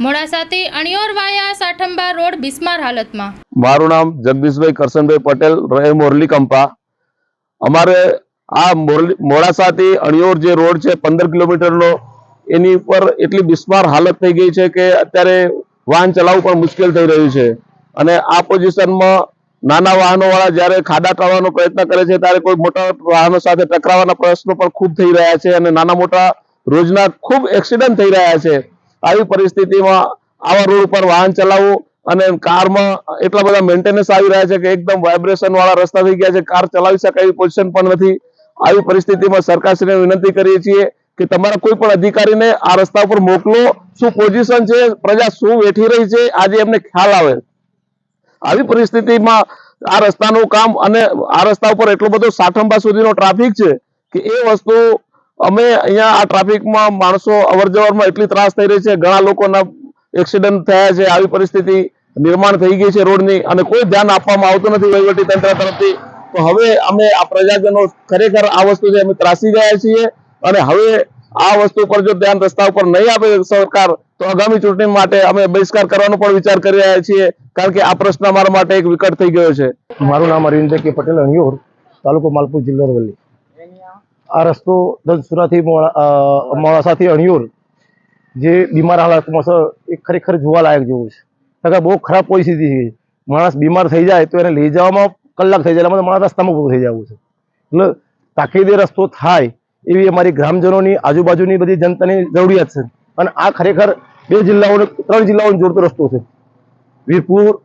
મોડાસાથી અણિયોર વાયા Sathamba road બિસ્માર હાલતમાં. મારું નામ જગદીશભાઈ કરશનભાઈ પટેલ, રહે મોરલી કંપા. અમારે આ મોડાસાથી અણિયોર જે રોડ છે, પંદર કિલોમીટરનો, એની ઉપર એટલી બિસ્માર હાલત થઈ ગઈ છે કે અત્યારે વાહન ચલાવવું પણ મુશ્કેલ થઈ રહ્યું છે. અને આ પોઝિશનમાં નાના વાહનો વાળા જ્યારે ખાડા ટાળવાનો પ્રયત્ન કરે છે, ત્યારે કોઈ મોટા વાહનો સાથે ટકરાવાના પ્રશ્નો પણ ખૂબ થઈ રહ્યા છે અને નાના મોટા રોજના ખૂબ એક્સિડન્ટ થઈ રહ્યા છે. આવી પરિસ્થિતિમાં આવા રોડ ઉપર વાહન ચલાવવું અને કારમાં એટલા બધા મેન્ટેનન્સ આવી રહ્યા છે કે એકદમ વાઇબ્રેશન વાળા રસ્તા થઈ ગયા છે. કાર ચલાવી શકાય એવી પોઝિશન પણ નથી. આવી પરિસ્થિતિમાં સરકારશ્રીને વિનંતી કરીએ છીએ કે તમારા કોઈ પણ અધિકારીને આ રસ્તા ઉપર મોકલો. શું પોઝિશન છે? પ્રજા શું વેઠી રહી છે? આજે એમને ખ્યાલ આવે. આવી પરિસ્થિતિમાં આ રસ્તાનું કામ અને આ રસ્તા ઉપર એટલો બધો સાઠંબા સુધીનો ટ્રાફિક છે કે એ વસ્તુ અમે અહીંયા આ ટ્રાફિકમાં માણસો અવરજવરમાં એટલી ત્રાસ થઈ રહી છે, ઘણા લોકોના એક્સિડન્ટ થયા છે, આવી પરિસ્થિતિ નિર્માણ થઈ ગઈ છે રોડની અને કોઈ ધ્યાન આપવામાં આવતું નથી વહીવટી તંત્ર તરફથી. તો હવે અમે આ પ્રજાજનો ખરેખર આ વસ્તુ છે અમે ત્રાસી ગયા છીએ અને હવે આ વસ્તુ પર જો ધ્યાન રસ્તા ઉપર નહીં આપે સરકાર, તો આગામી ચૂંટણી માટે અમે બહિષ્કાર કરવાનો પણ વિચાર કરી રહ્યા છીએ, કારણ કે આ પ્રશ્ન અમારા માટે એક વિકટ થઈ ગયો છે. મારું નામ અરવિંદ કે પટેલ અણિયોર, તાલુકો માલપુર જિલ્લો અરવલ્લી. આ રસ્તો ધનસુરાથી મોડાસાથી અણિયોર, જે બીમાર હાલતમાં છે, એ ખરેખર જોવાલાયક જેવું છે. કારણ બહુ ખરાબ પરિસ્થિતિ છે. માણસ બીમાર થઈ જાય તો એને લઈ જવામાં કલાક થઈ જાય એટલે માણસ રસ્તામાં ઊભું થઈ જવું છે. એટલે તાકીદે રસ્તો થાય એવી અમારી ગ્રામજનોની આજુબાજુની બધી જનતાની જરૂરિયાત છે. અને આ ખરેખર બે જિલ્લાઓને, ત્રણ જિલ્લાઓને જોડતો રસ્તો છે. વીરપુર,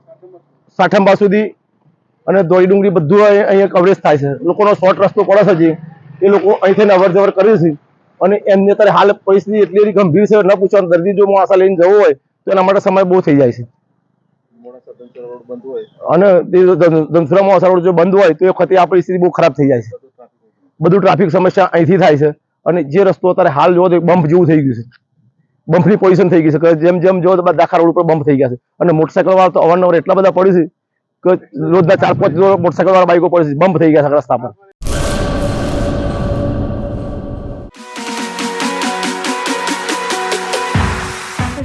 સાઠંબા સુધી અને દોડી ડુંગળી બધું અહીં- અહીંયા કવરેજ થાય છે. લોકોનો શોર્ટ રસ્તો પડે છે જે એ લોકો અહીંથી અવર જવર કરે છે. અને એમની અત્યારે હાલ પરિસ્થિતિ એટલી ગંભીર છે, ન પૂછવાનું દર્દી જો માસા લઈને જવું હોય, તો એના માટે સમય બહુ થઈ જાય છે. અને ધનસુરા મોડાસા રોડ જો બંધ હોય, તો એ વખતે આ પરિસ્થિતિ બહુ ખરાબ થઈ જાય છે. બધું ટ્રાફિક સમસ્યા અહીંથી થાય છે. અને જે રસ્તો અત્યારે હાલ જોવો તો બમ્પ જેવું થઈ ગયું છે. બમ્પની પોઝિશન થઈ ગઈ છે. જેમ જેમ જોવો તો દાખલા રોડ ઉપર બમ્પ થઈ ગયા છે. અને મોટરસાઇકલ વાળા તો અવારનવાર એટલા બધા પડ્યું છે કે રોજના ચાર પાંચ મોટરસાઇકલ વાળા બાઈકો પડે છે બમ્પ થઈ ગયા છે રસ્તા પર